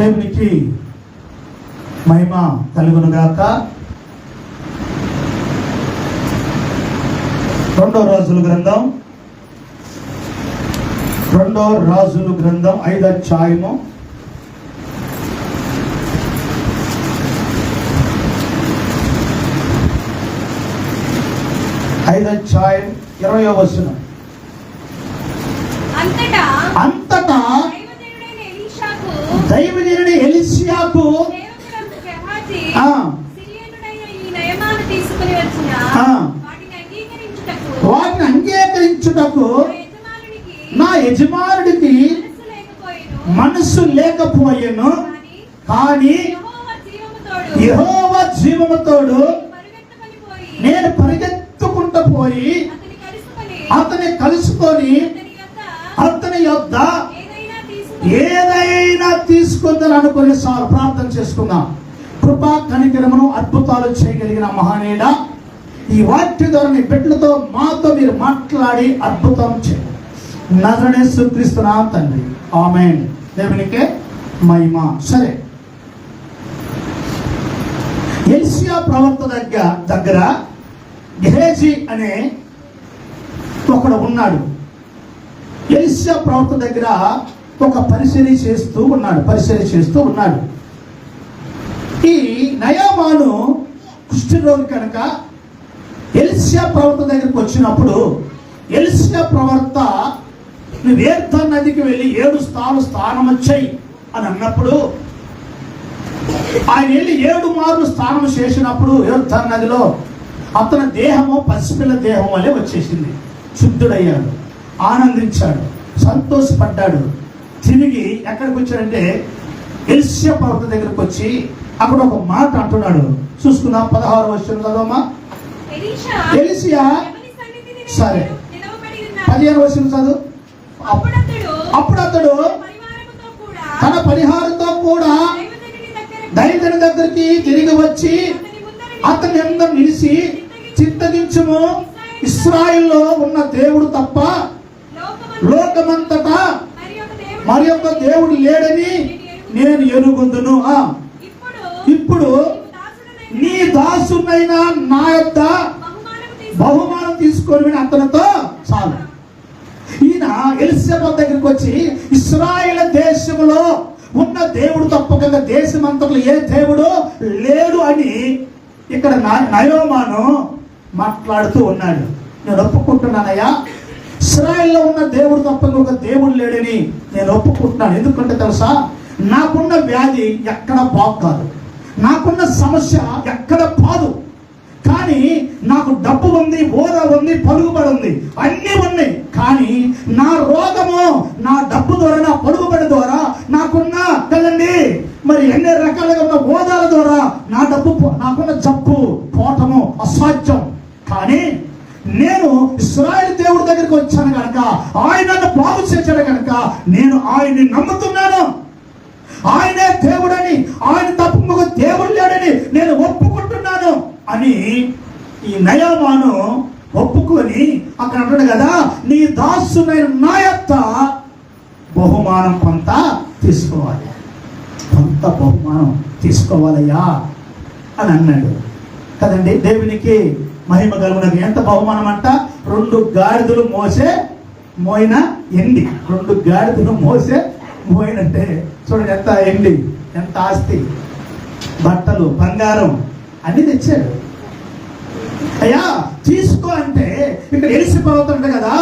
దేవునికి మహిమ కలుగునుగాక. రెండో రాజుల గ్రంథం. రెండో రాజులు గ్రంథం ఐదు అధ్యాయము. ఐదు అధ్యాయం ఇరవయో వచనం. అంతటా వచ్చిన ఆ. వాటిని అంగీకరించుటకు వాటిని అంగీకరించుటకు నా యజమానుడికి మనస్సు లేకపోయెను. కానీ యెహోవా జీవముతోడు నేను పరిగెత్తుకుంటూ పోయి అతని కలుసుకొని అతని యొక్క ఏదైనా తీసుకుని ఏదైనా తీసుకుందని సార్ ప్రార్థన చేసుకుందాం. కృపా కనికరమును అద్భుతాలు చేయగలిగిన మహానేడ ఈ వాక్య ధోరణి బిడ్డలతో మాతో మీరు మాట్లాడి అద్భుతం చేయండి. నజరనే సుక్రీస్తున్నా తండ్రి. ఆమె దేవునికే మహిమ. సరే. ఎల్సియా ప్రవర్త దగ్గర దగ్గర గెహేజీ అనే ఒకడు ఉన్నాడు. ఎల్సియా ప్రవర్త దగ్గర ఒక పరిశీలి చేస్తూ ఉన్నాడు పరిశీలి చేస్తూ ఉన్నాడు. ఈ నయామాను కుష్ఠరోగి కనుక ఎల్సియా ప్రవర్త దగ్గరికి వచ్చినప్పుడు ఎల్సియా ప్రవర్త నువ్వు నదికి వెళ్ళి ఏడు స్థానం స్నానం వచ్చాయి అని అన్నప్పుడు ఆయన వెళ్ళి ఏడు మార్లు స్నానం చేసినప్పుడు ఏర్థ నదిలో అతని దేహము పసిపిల్ల దేహం వలె వచ్చేసింది. శుద్ధుడయ్యాడు ఆనందించాడు సంతోషపడ్డాడు. తిరిగి ఎక్కడికి వచ్చాడంటే ఎల్సియా పర్వత దగ్గరకు వచ్చి అక్కడ ఒక మాట అంటున్నాడు. చూసుకుందాం పదహారు వచ్చిన చదవమా? ఎలీషా ఎలిసియా సరే. పదిహేను వచ్చిన చదువు. అప్పుడు అతడు తన పరిహారంతో కూడా దైవజనుని దగ్గరకు దైవజన దగ్గరికి తిరిగి వచ్చి అతని ముందర అతని అందం నిలిచి చింతగించుము ఇస్రాయిల్లో ఉన్న దేవుడు తప్ప లోకమంతటా మరి యొక్క దేవుడు లేడని నేను ఎరుగుందును. ఆ, ఇప్పుడు నీ దాసునైన నా యొక్క బహుమానం తీసుకొని అతనితో చాలు. ఈయన ఎలిసబెత్ దగ్గరికి వచ్చి ఇస్రాయేల్ దేశంలో ఉన్న దేవుడు తప్పక దేశమంతట్లో ఏ దేవుడు లేడు అని ఇక్కడ నయోమాను మాట్లాడుతూ ఉన్నాడు. నేను ఒప్పుకుంటున్నానయ్యా. ఇస్రాయల్లో ఉన్న దేవుడు తప్ప ఒక దేవుడు లేడని నేను ఒప్పుకుంటున్నాను. ఎందుకంటే తెలుసా? నాకున్న వ్యాధి ఎక్కడ బాగు కాదు. నాకున్న సమస్య ఎక్కడ కాదు కానీ నాకు డబ్బు ఉంది హోదా ఉంది పరుగుబడి ఉంది అన్నీ ఉన్నాయి. కానీ నా రోగము నా డబ్బు ద్వారా నా పరుగుబడి ద్వారా నాకున్న కదండి? మరి ఎన్ని రకాలుగా ఉన్న హోదాల ద్వారా నా డబ్బు నాకున్న జబ్బు పోటము అసాధ్యం. కానీ నేను ఇస్రాయల్ దేవుడి దగ్గరికి వచ్చాను కనుక ఆయన నన్ను బాగు చేశాడు కనుక నేను ఆయన్ని నమ్ముతున్నాను. ఆయనే దేవుడని ఆయన తప్పు ఇంకొక దేవుడు లేడని నేను ఒప్పుకుంటున్నాను అని ఈ నయమాను ఒప్పుకొని అక్కడ అంటాడు కదా నీ దాసునైన నా యొక్క బహుమానం కొంత తీసుకోవాలి. కొంత బహుమానం తీసుకోవాలయ్యా? అని అన్నాడు. కదండి దేవునికి మహిమ కలుగునది. ఎంత బహుమానం అంట రెండు గాడిదలు మోసే మోయిన ఎండి. రెండు గాడిదలు మోసే మోయినంటే చూడండి ఎంత ఎండి ఎంత ఆస్తి. బట్టలు బంగారం అన్ని తెచ్చాడు. అయ్యా తీసుకో అంటే ఇక్కడ ఎలిసిపోతుంట కదా.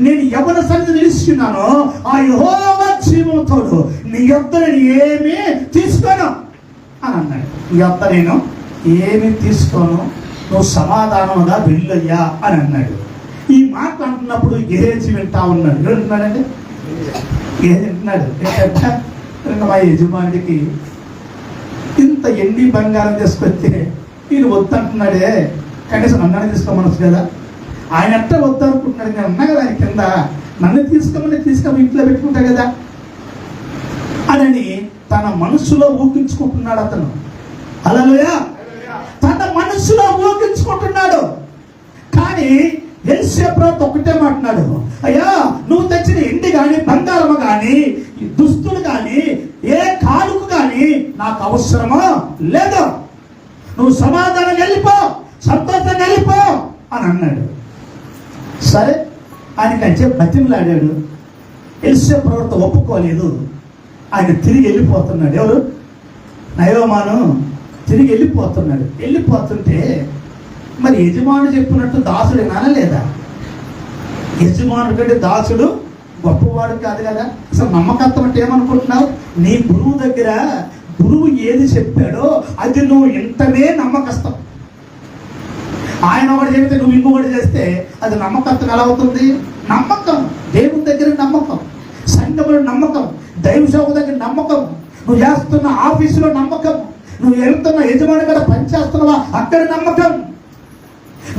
నేను ఎవరి సన్నిధి నిలుస్తున్నానో. ఆ యహోవ జీవంతోడు నీ యొక్క నేను ఏమీ తీసుకోను అని అన్నాడు. నీ యొక్క నేను ఏమీ తీసుకోను నువ్వు సమాధానంగా వెళ్ళయ్యా అని అన్నాడు. ఈ మాట అంటున్నప్పుడు గేజీ వింటా ఉన్నాడు. ఏమంటున్నాడండి గేజ్ వింటున్నాడు. ఏంటంటే మా యజమానికి ఇంత ఎండి బంగారం తీసుకొస్తే ఈయన వద్దంటున్నాడే. కనీసం నన్ను తీసుకోమనొచ్చు కదా. ఆయన ఎట్ట వద్దనుకుంటున్నాడు. నేను అన్నా కదా ఆయన కింద. నన్ను తీసుకోమని తీసుకోమని ఇంట్లో పెట్టుకుంటా కదా. అని తన మనసులో ఊహించుకుంటున్నాడు అతను. అలలుయా మనసులో ఊహించుకుంటున్నాడు. కానీ ఎల్సేప్రాత్ ఒకటే మాట్లాడు అయ్యా నువ్వు తెచ్చిన ఇంటి కానీ బంగారము కానీ దుస్తులు కానీ ఏ కానుక నాకు అవసరమా? లేదు? నువ్వు సమాధానం వెళ్ళిపో సంతోషంగా వెళ్ళిపో అని అన్నాడు. సరే ఆయన అంటే బతిమలాడాడు. ఎల్సే ప్రవర్త ఒప్పుకోలేదు. ఆయన తిరిగి వెళ్ళిపోతున్నాడు. ఎవరు? నయోమాను తిరిగి వెళ్ళిపోతున్నాడు. వెళ్ళిపోతుంటే మరి యజమాను చెప్పినట్టు దాసుడు లేదా యజమానుడు కంటే దాసుడు గొప్పవాడు కాదు కదా. అసలు నమ్మకత్వం అంటే ఏమనుకుంటున్నావు? నీ గురువు దగ్గర గురువు ఏది చెప్పాడో అది నువ్వు ఇంతనే నమ్మకస్తావు ఆయన ఒకటి చెప్తే నువ్వు ఇంకొకటి చేస్తే అది నమ్మకత్వం ఎలా అవుతుంది? నమ్మకం. దేవుని దగ్గర నమ్మకం. సంఘములు నమ్మకం. దైవ సేవ దగ్గర నమ్మకం. నువ్వు చేస్తున్న ఆఫీసులో నమ్మకం. నువ్వు వెళ్తున్న యజమాని కదా పనిచేస్తున్నావా అక్కడ నమ్మకం.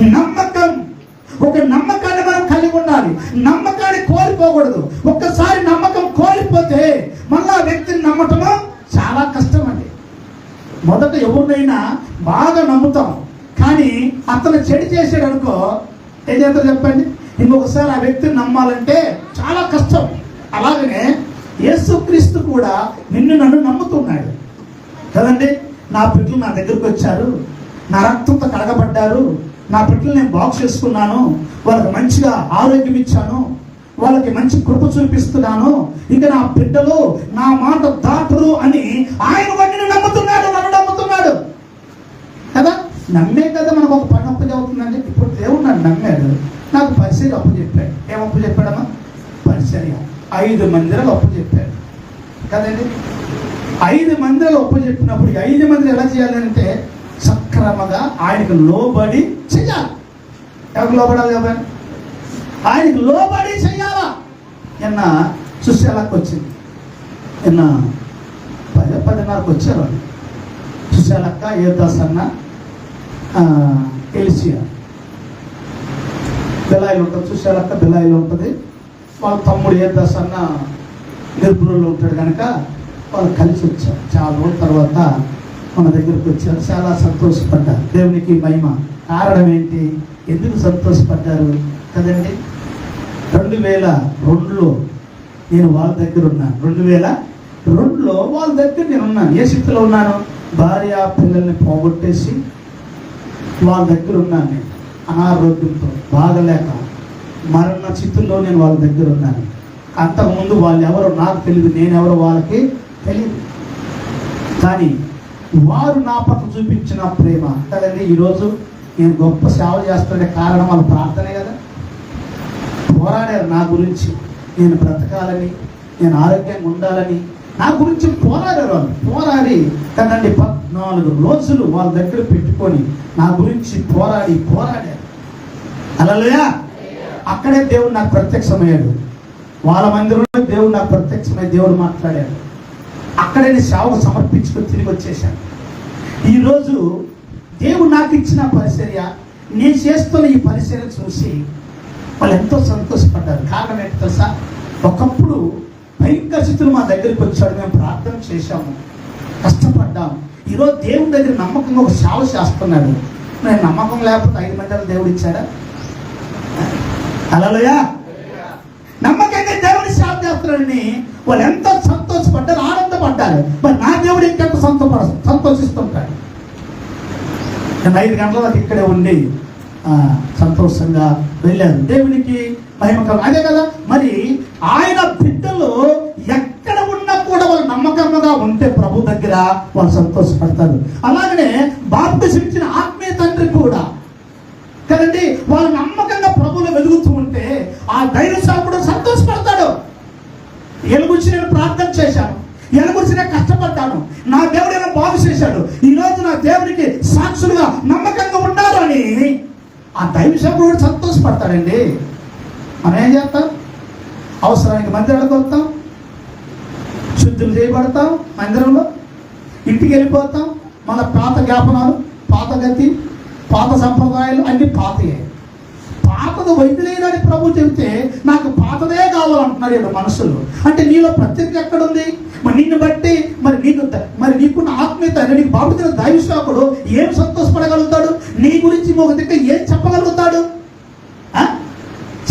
నమ్మకం. ఒక నమ్మకాన్ని మనం కలిగి ఉండాలి. నమ్మకాన్ని కోల్పోకూడదు. ఒక్కసారి నమ్మకం కోల్పోతే మళ్ళీ ఆ వ్యక్తిని నమ్మటము చాలా కష్టం అండి మొదట ఎవరినైనా బాగా నమ్ముతాం. కానీ అతను చెడు చేసాడు అనుకో ఏం చెప్పండి? ఇంకొకసారి ఆ వ్యక్తిని నమ్మాలంటే చాలా కష్టం. అలాగనే యేసుక్రీస్తు కూడా నిన్ను నన్ను నమ్ముతున్నాడు. కదండి? నా బిడ్డలు నా దగ్గరకు వచ్చారు. నా రక్తంతో కడగబడ్డారు. నా బిడ్డలు నేను బాక్స్ చేసుకున్నాను. వాళ్ళకి మంచిగా ఆరోగ్యం ఇచ్చాను. వాళ్ళకి మంచి కృప చూపిస్తున్నాను. ఇక నా బిడ్డలు నా మాట దాటరు అని ఆయన వాడిని నమ్ముతున్నాడు నన్ను నమ్ముతున్నాడు. కదా? నమ్మే కదా మనకు ఒక పని అప్పు చెబుతుందండి ఇప్పుడు దేవుడు నన్ను నమ్మాడు. నాకు పరిచర్య అప్పు చెప్పాడు. ఏం అప్పు చెప్పాడమ్మా? పరిచర్య. ఐదు మందిరాలు అప్పు చెప్పాడు. కదండి? ఐదు మందిరాలు ఒప్పు చెప్పినప్పుడు ఐదు మంది ఎలా చేయాలంటే సక్రమంగా ఆయనకు లోబడి చెయ్యాలి ఎవరికి లోబడాలి ఎవరు ఆయనకు లోబడి చెయ్యాలా నిన్న సుశాలకు వచ్చింది. నిన్న పది పదిన్నరకు వచ్చారు వాళ్ళు. సుశాలక్క ఏదాస్ అన్న ఎలిసియా. బిలాయిలు ఉంటుంది సుశాలక్క బిలాయిలు ఉంటుంది. వాళ్ళ తమ్ముడు ఏదాస్ అన్న నిర్భులలో ఉంటాడు కనుక వాళ్ళు కలిసి వచ్చారు. చాలా రోజుల తర్వాత మన దగ్గరకు వచ్చారు. చాలా సంతోషపడ్డారు. దేవునికి మహిమ. కారణం ఏంటి? ఎందుకు సంతోషపడ్డారు? కదండి? రెండు వేల రెండులో నేను వాళ్ళ దగ్గర ఉన్నాను. రెండు వేల రెండులో వాళ్ళ దగ్గర నేను ఉన్నాను. ఏ స్థితిలో ఉన్నాను? భార్య పిల్లల్ని పోగొట్టేసి వాళ్ళ దగ్గర ఉన్నాను నేను. అనారోగ్యంతో బాగలేక మరణ చిత్తుల్లో నేను వాళ్ళ దగ్గర ఉన్నాను. అంతకుముందు వాళ్ళు ఎవరు నాకు తెలియదు. నేనెవరో వాళ్ళకి తెలియదు కానీ వారు నా పట్ల చూపించిన ప్రేమ కదండి ఈరోజు నేను గొప్ప సేవ చేస్తుండే కారణం వాళ్ళ ప్రార్థనే కదా. పోరాడారు నా గురించి. నేను బ్రతకాలని నేను ఆరోగ్యంగా ఉండాలని. నా గురించి పోరాడారు వాళ్ళు. పోరాడి కదండి పద్నాలుగు రోజులు వాళ్ళ దగ్గర పెట్టుకొని నా గురించి పోరాడి పోరాడారు. అలలుయా! అక్కడే దేవుడు నాకు ప్రత్యక్షమయ్యాడు. వాళ్ళ మందిరంలో దేవుడు నాకు ప్రత్యక్షమై దేవుడు మాట్లాడాడు. అక్కడే సేవకు సమర్పించుకొని తిరిగి వచ్చేసాను ఈరోజు దేవుడు నాకు ఇచ్చిన పరిచర్య నేను చేస్తున్న ఈ పరిచర్య చూసి వాళ్ళు ఎంతో సంతోషపడ్డారు. కారణం ఏంటి తెలుసా? ఒకప్పుడు భయంకర స్థితులు మా దగ్గరికి వచ్చాడు. మేము ప్రార్థన చేశాము. కష్టపడ్డాము. ఈరోజు దేవుని దగ్గర నమ్మకంగా ఒక సేవ చేస్తున్నాడు. నేను నమ్మకం లేకపోతే ఐదు మందిలో దేవుడు ఇచ్చాడా? అలలోయా నమ్మకంగా దేవుడి సేవ చేస్తున్నాడని వాళ్ళు ఎంతో సంతోషపడ్డారు. మరి నా దేవుడు ఇంకెంత సంతోష సంతోషిస్తుంటాడు నేను ఐదు గంటల వరకు ఇక్కడే ఉండి ఆ, సంతోషంగా వెళ్ళాను. దేవునికి మహిమకరం అదే కదా మరి ఆయన బిడ్డలు ఎక్కడ ఉన్నా కూడా వాళ్ళు నమ్మకంగా ఉంటే ప్రభు దగ్గర వాళ్ళు సంతోషపడతారు. అలాగనే బాప్తిసిచ్చిన ఆత్మీయ తండ్రి కూడా. కదండి వాళ్ళు నమ్మకంగా ప్రభులు వెలుగుతూ ఉంటే ఆ ధైర్య కూడా సంతోషపడతాడు. ఈయన నేను ప్రార్థన చేశాను. ఈయన గురించి నేను కష్టపడ్డాను. నా దేవుడు ఏమో బాగు చేశాడు. ఈ రోజు నా దేవునికి సాక్షులుగా నమ్మకంగా ఉన్నారు అని. ఆ దైవ సేవకుడు కూడా సంతోషపడతాడండి. మనం ఏం చేస్తాం? అవసరానికి మందిరాలకు వస్తాం శుద్ధులు చేయబడతాం మందిరంలో. ఇంటికి వెళ్ళిపోతాం. మన పాత జ్ఞాపనాలు పాత గతి పాత సంప్రదాయాలు అన్నీ పాతయే. పాతది వైద్యులేదని ప్రభు చెబితే నాకు పాతదే కావాలంటున్నారు ఇక్కడ మనసులో అంటే నీలో ప్రత్యేకత ఎక్కడుంది? మరి నిన్ను బట్టి మరి నీకు మరి నీకున్న ఆత్మీయత నీకు బాబుతున్న దైవశాకుడు ఏం సంతోషపడగలుగుతాడు? నీ గురించి ఒక దగ్గర ఏం చెప్పగలుగుతాడు?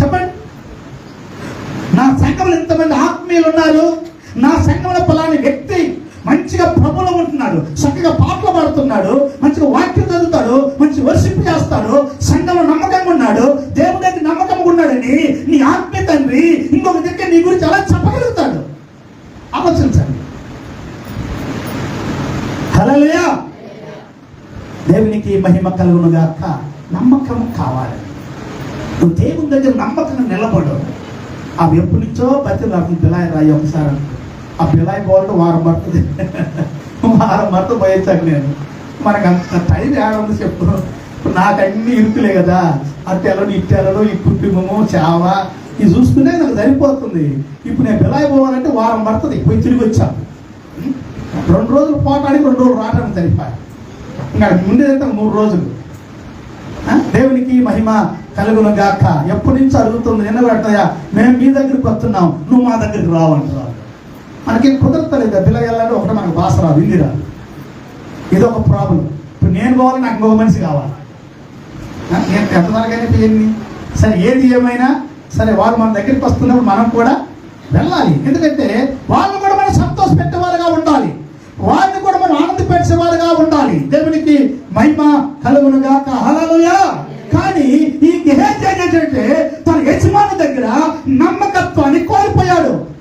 చెప్పండి. నా సంఘంలో ఎంతమంది ఆత్మీయులు ఉన్నారు? నా సంఘంలో పలాని వ్యక్తి మంచిగా ప్రభులో ఉంటున్నాడు చక్కగా పాటలు పాడుతున్నాడు మంచిగా వాక్యం చదువుతాడు మంచి వర్షిప్ చేస్తాడు సంఘంలో నమ్మకంగా ఉన్నాడు దేవుడి దగ్గర నమ్మకంగా ఉన్నాడని నీ ఆత్మీయ తండ్రి ఇంకొక దగ్గర నీ గురించి అలా చెప్పగలుగుతాడు? ఆలోచించండి. హల్లెలూయా. దేవునికి మహిమ కలుగును గాక నమ్మకం కావాలి. నువ్వు దేవుని దగ్గర నమ్మకం నిలబడు. అవి ఎప్పటి నుంచో ప్రతి నాకు రాయి ఒకసారి ఆ బిలాయి పోవడం వారం పడుతుంది. వారం పడుతూ పోయించాను నేను. మనకు అంత టైం ఏడుంది చెప్పు? ఇప్పుడు నాకు అన్ని ఇరుకులే కదా. అట్టెలను ఇట్టెలను ఈ కుటుంబము చావా ఇది చూసుకుంటే నాకు సరిపోతుంది. ఇప్పుడు నేను బిలాయి పోవాలంటే వారం పడుతుంది. పోయి తిరిగి వచ్చాను రెండు రోజులు పోటానికి రెండు రోజులు రావడానికి సరిపోయి. ఇంకా ముందేదంటే మూడు రోజులు. దేవునికి మహిమ కలుగును గాక ఎప్పటి నుంచి అడుగుతుంది నిన్న పెడతాయా మేము మీ దగ్గరికి వస్తున్నాం నువ్వు మా దగ్గరికి రావంటారు మనకి కుదరతలేదు. పిల్లలు వెళ్ళాలి ఒకటి మనకు భాష రాదు హిందీ రాదు. ఇది ఒక ప్రాబ్లం ఇప్పుడు నేను పోవాలి నాకు ఇంకొక మనిషి కావాలి. ఆ? నేను ఎంతవరకైనా పిల్లల్ని సరే ఏది ఏమైనా సరే వాళ్ళు మన దగ్గరికి వస్తున్నప్పుడు మనం కూడా వెళ్ళాలి. ఎందుకంటే వాళ్ళు కూడా మనం సంతోష పెట్టేవారుగా ఉండాలి. వాళ్ళని కూడా మనం ఆనందపరిచేవారుగా ఉండాలి. దేవునికి మహిమ కలుగును గాక హల్లెలూయా. కానీ ఈ గెహేజ్ ఏంటంటే తన యజమాని దగ్గర నమ్మకత్వాన్ని కోల్పోయాడు.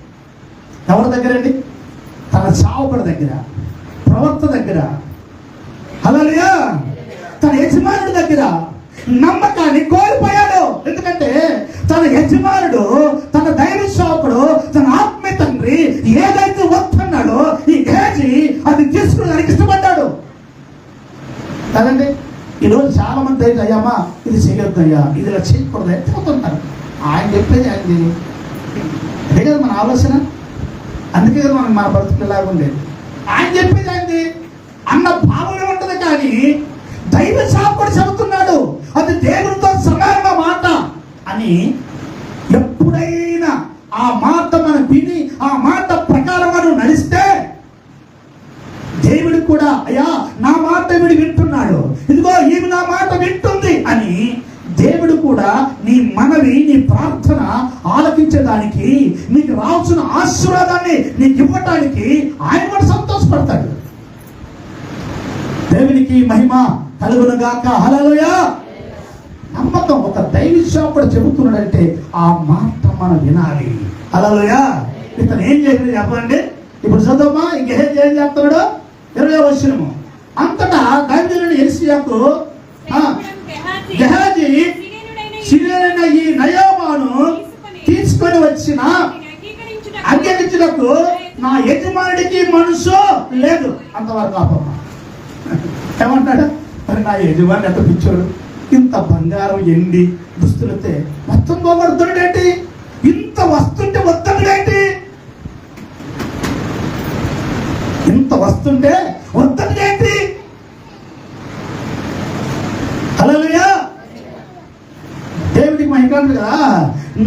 ఎవరి దగ్గర అండి? తన చావుకుడి దగ్గర ప్రవక్త దగ్గర. హల్లెలూయా! తన యజమానుడి దగ్గర నమ్మకాన్ని కోల్పోయాడు. ఎందుకంటే తన యజమానుడు తన దైవ సేవకుడు తన ఆత్మీయ తండ్రి ఏదైతే వస్తున్నాడో ఈ గేజీ అది తీసుకున్నానికి ఇష్టపడ్డాడు. కదండి ఈరోజు చాలా మంది అయితే అయ్యామా ఇది చేయొద్దు అయ్యా ఇది ఇలా చేయకూడదు అని ఆయన చెప్పేది ఆయన అదే కదా మన ఆలోచన? అందుకే మనం మన బ్రతుకులాగా ఉండేది. ఆయన చెప్పేది ఏంటి? అన్న భావన ఉంటుంది కానీ దైవ సాకుడు చెబుతున్నాడు. అది దేవుడితో సమానమైన మాట అని ఎప్పుడైనా ఆ మాట మనం విని ఆ మాట ప్రకారం మనం నడిస్తే దేవుడు కూడా అయ్యా నా మాట వీడు వింటున్నాడు. ఇదిగో ఈమె నా మాట వింటు కూడా నీ మనవి నీ ప్రార్థన ఆలకించడానికి నీకు రావాల్సిన ఆశీర్వాదాన్ని నీకు ఇవ్వటానికి ఆయన కూడా సంతోషపడతాడు. దేవునికి మహిమ కలుగును గాక హల్లెలూయా! నమ్మకం ఒక దైవ సేవకుడు చెబుతున్నాడంటే ఆ మాట మనం వినాలి. హల్లెలూయా! ఇతను ఏం చేసింది చెప్పండి. ఇప్పుడు చదవమ్మా ఇంకేం ఏం చేస్తున్నాడు? ఇరవై వచ్చినము అంతటా దైవజనుడు ఎలిసియాకు గెహాజీ సిరియైన ఈ నయోమాను తీసుకొని వచ్చిన అంగీకరించుటకు నా యజమానుడికి మనసు లేదు. అంతవరకు ఆపమ్మ. ఏమంటాడు? మరి నా యజమాని ఎంత పిచ్చోడు? ఇంత బంగారం ఎండి దుస్తులతే మొత్తం పోగొడుతున్నాడేంటి ఇంత వస్తుంటే వద్దనుడేంటి ఇంత వస్తుంటే వద్దనుడేంటి దేవుడికి కదా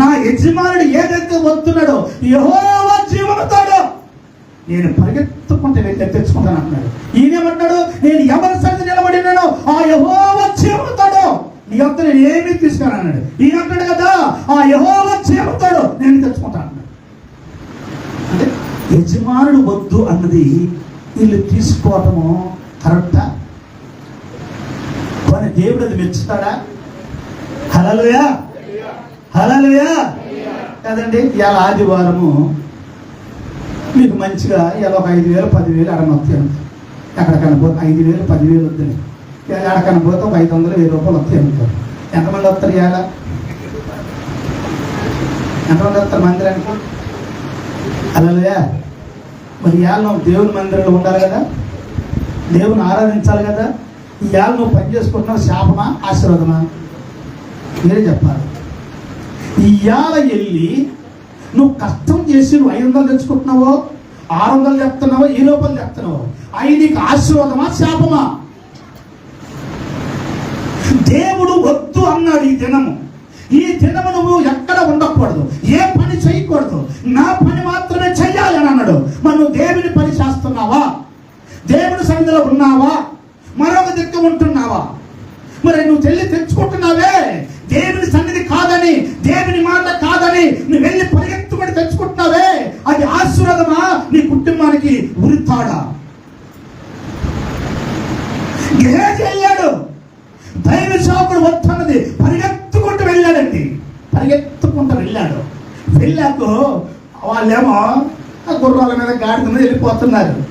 నా యజమానుడు ఏదైతే వస్తున్నాడో యహోవా జీవనతాడో నేను పరిగెత్తుకుంటే వెళ్ళి తెచ్చుకుంటాను అంటున్నాడు. ఈయనేమంటాడు నేను ఎవరి సన్నిధి నిలబడినానో ఆ యహోవా చేరుతాడు నీ యొక్క నేను ఏమీ తీసుకురా అన్నాడు. ఈయన అంటాడు కదా ఆ యహోవా చేరుతాడు నేను తెచ్చుకుంటాను అన్నాడు. అంటే యజమానుడు వద్దు అన్నది వీళ్ళు తీసుకోవటము కరెక్టా? కానీ దేవుడు అది మెచ్చుతాడా? హలలుయా హలలుయా కదండి ఇవాళ ఆదివారము మీకు మంచిగా ఇలా ఒక ఐదు వేలు పదివేలు అడగొస్తాయి ఎక్కడికైనా పోతే ఐదు వేలు పదివేలు వద్దని ఎక్కడికైనా పోతే ఒక ఐదు వందలు వెయ్యి రూపాయలు వస్తాయి అనుకోరు ఎంతమంది వస్తారు ఇవాళ? ఎంతమంది వస్తారు మందిరానికి? అలాగే మరి ఇవాళ నువ్వు దేవుని మందిరంలో ఉండాలి కదా? దేవుని ఆరాధించాలి కదా? ఇవాళ నువ్వు పని చేసుకుంటున్నావు శాపమా ఆశీర్వాదమా? మీరే చెప్పాలి. ఇయ్యాల వెళ్ళి నువ్వు కష్టం చేసి నువ్వు ఐదు వందలు తెచ్చుకుంటున్నావో ఆరు వందలు చెప్తున్నావో ఈ లోపల చెప్తున్నావో అవి నీకు ఆశీర్వాదమా శాపమా? దేవుడు వద్దు అన్నాడు ఈ దినము ఈ దినము నువ్వు ఎక్కడ ఉండకూడదు ఏ పని చేయకూడదు నా పని మాత్రమే చెయ్యాలి అని అన్నాడు. మరి నువ్వు దేవుని పని చేస్తున్నావా? దేవుని సన్నిధిలో ఉన్నావా? మరొక దిక్కు ఉంటున్నావా? మరి నువ్వు తెల్లి తెచ్చుకుంటున్నావే? దేవుని సన్నిధి కాదని దేవుని మాట కాదని నువ్వు వెళ్ళి పరిగెత్తుబడి తెచ్చుకుంటున్నావే? అది ఆశీర్వాదమా? నీ కుటుంబానికి ఉరితాడా? గేజ్ వెళ్ళాడు. దైవ సేవకుడు వస్తున్నది. పరిగెత్తుకుంటూ వెళ్ళాడండి. పరిగెత్తుకుంటూ వెళ్ళాడు. వెళ్ళాక వాళ్ళేమో ఆ గుర్రాల మీద గాడిద మీద వెళ్ళిపోతున్నారు.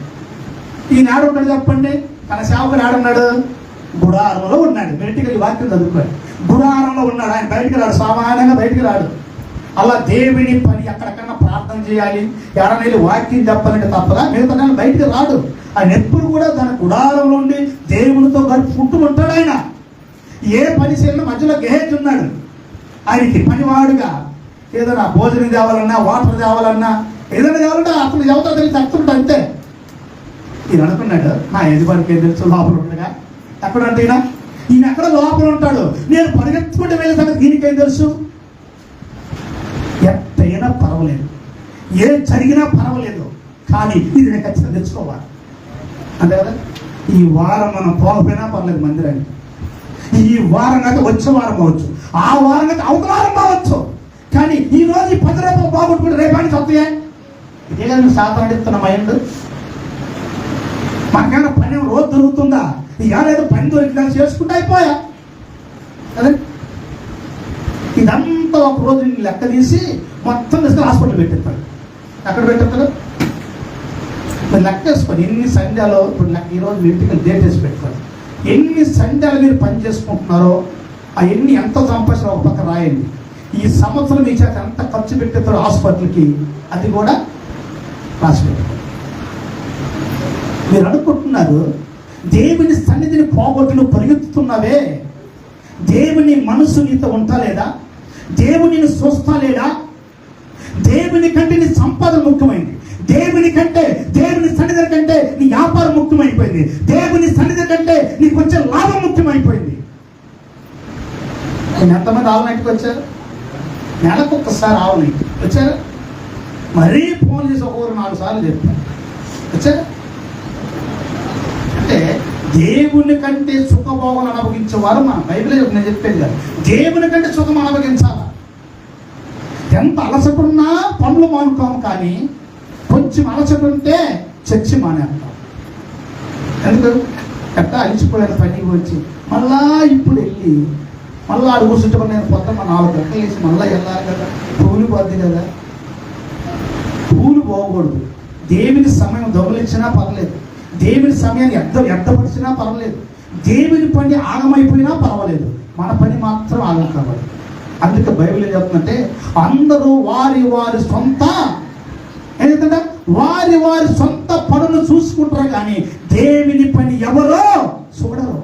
ఈనాడు ఉన్నాడు చెప్పండి. తన సేవకుడు ఆడున్నాడు. గుడారంలో ఉన్నాడు. మెరిటికల్ వాక్యం చదువుకోండి. గుడారంలో ఉన్నాడు. ఆయన బయటికి రాడు. సామాన్యంగా బయటికి రాడు. అలా దేవుని పని ఎక్కడికన్నా ప్రార్థన చేయాలి. ఎడన వాక్యం చెప్పాలంటే తప్పగా మిగతా నెల బయటికి రాడు. ఆయన ఎప్పుడు కూడా తన గుడారంలో ఉండి దేవునితో గడుపుకుంటూ ఉంటాడు ఆయన. ఏ పని చేయాలన్నా మధ్యలో గేజ్ ఉన్నాడు. ఆయనకి పనివాడుగా. ఏదైనా భోజనం తేవాలన్నా వాటర్ తేవాలన్నా ఏదైనా తేవాలంటే అతను ఎవరితో తెలిసి చెప్తుంటా అంతే. ఈయన అనుకున్నాడు నా యజమానికి ఏం తెలుసు? లోపల ఉండగా ఎక్కడంటే ఈయన? ఈయన ఎక్కడ లోపల ఉంటాడు? నేను పరిగెత్తుకుంటూ వెళ్ళే సంగతి దీనికేం తెలుసు? ఎట్టయినా పర్వాలేదు. ఏం జరిగినా పర్వాలేదు. కానీ ఇది నేను ఖచ్చితంగా తెచ్చుకోవాలి అంతే కదా? ఈ వారం మనం పోకపోయినా పర్లేదు మందిరానికి. ఈ వారం కదా వచ్చే వారం కావచ్చు. ఆ వారం కాక అవతల వారం కావచ్చు. కానీ ఈ రోజు ఈ పది రూపాయలు బాగుంటుంది రేపానికి వస్తాయా? ఇదే కదా నువ్వు శాతం అడుగుతున్న మైండ్ మనకైనా పని రోజు దొరుకుతుందా ఏదో పని దొరికిందని చేసుకుంటే అయిపోయా. అదే. ఇదంతా ఒక రోజు నేను లెక్క తీసి మొత్తం తీసుకుని హాస్పిటల్ పెట్టిస్తాడు ఎక్కడ పెట్టేస్తాడు మీరు లెక్క వేసుకోండి ఎన్ని సంధ్యాలో ఇప్పుడు నాకు ఈరోజు రోజు ఇంటికి డేట్ వేసి పెట్టుకోండి. ఎన్ని సంధ్యాలు మీరు పని చేసుకుంటున్నారో ఆ ఎన్ని ఎంత సంపాదించిన ఒక పక్క రాయండి. ఈ సంవత్సరం మీ చేత ఎంత ఖర్చు పెట్టేస్తారు హాస్పిటల్కి అది కూడా రాసి పెట్టుకోండి. మీరు అనుకుంటున్నారు దేవుని సన్నిధిని పోగొట్టులు పరిగెత్తుతున్నావే. దేవుని మనసు నీతో ఉంటలేదా దేవుని చూస్తా లేదా? దేవుని కంటే నీ సంపద ముఖ్యమైంది. దేవుని కంటే దేవుని సన్నిధి కంటే నీ వ్యాపారం ముఖ్యమైపోయింది. దేవుని సన్నిధి కంటే నీకు వచ్చే లాభం ముఖ్యమైపోయింది. నేను ఎంతమంది ఆవునైట్కి వచ్చారు? నెలకు ఒక్కసారి ఆవునైట్ వచ్చారు? మరీ ఫోన్ చేసి ఒకరు నాలుగు సార్లు చెప్పాను. వచ్చారా? అంటే దేవుని కంటే సుఖభోగాలు అనుభవించేవారు మన బైబిల్ నేను చెప్పేది కాదు. దేవుని కంటే సుఖం అనుభవించాలి? ఎంత అలసట ఉన్నా పనులు మానుకోము కానీ కొంచెం అలసట ఉంటే చర్చి మానేస్తాం. ఎందుకు? ఎట్ట అలిసిపోయాను పనికి వచ్చి. మళ్ళా ఇప్పుడు వెళ్ళి మళ్ళీ అడుగు చుట్టూ నేను కొత్త మా నాలుగు గంటలు వేసి మళ్ళీ వెళ్ళాలి కదా. పూలు పోద్ది కదా. పూలు పోకూడదు. దేవుని సమయం దొంగలించినా పర్లేదు. దేవుని సమయాన్ని ఎంత వ్యర్థపరిచినా పర్వాలేదు. దేవుని పని ఆగమైపోయినా పర్వాలేదు. మన పని మాత్రం ఆగం కావాలి అందుకే బైబిల్ ఏం చెప్తుందంటే అందరూ వారి వారి సొంత ఏంటంటే వారి వారి సొంత పనులు చూసుకుంటారు కానీ దేవుని పని ఎవరో చూడరు.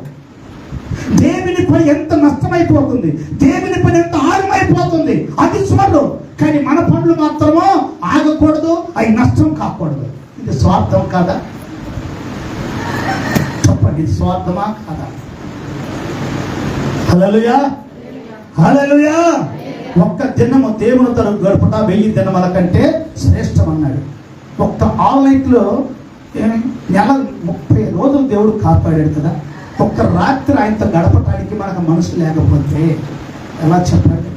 దేవుని పని ఎంత నష్టమైపోతుంది దేవుని పని ఎంత ఆగమైపోతుంది అది చూడరు. కానీ మన పనులు మాత్రమో ఆగకూడదు అవి నష్టం కాకూడదు. ఇది స్వార్థం కాదా? చెప్పండి ఇది స్వార్థమా కాదా? హలలుయా హలలుయా ఒక్క దినము దేవుని తను గడుపుట వెయ్యి దినముల కంటే శ్రేష్టం అన్నాడు ఒక్క ఆన్లైన్లో నెల ముప్పై రోజులు దేవుడు కాపాడాడు కదా. ఒక్క రాత్రి ఆయనతో గడపటానికి మనకు మనసు లేకపోతే ఎలా చెప్పండి?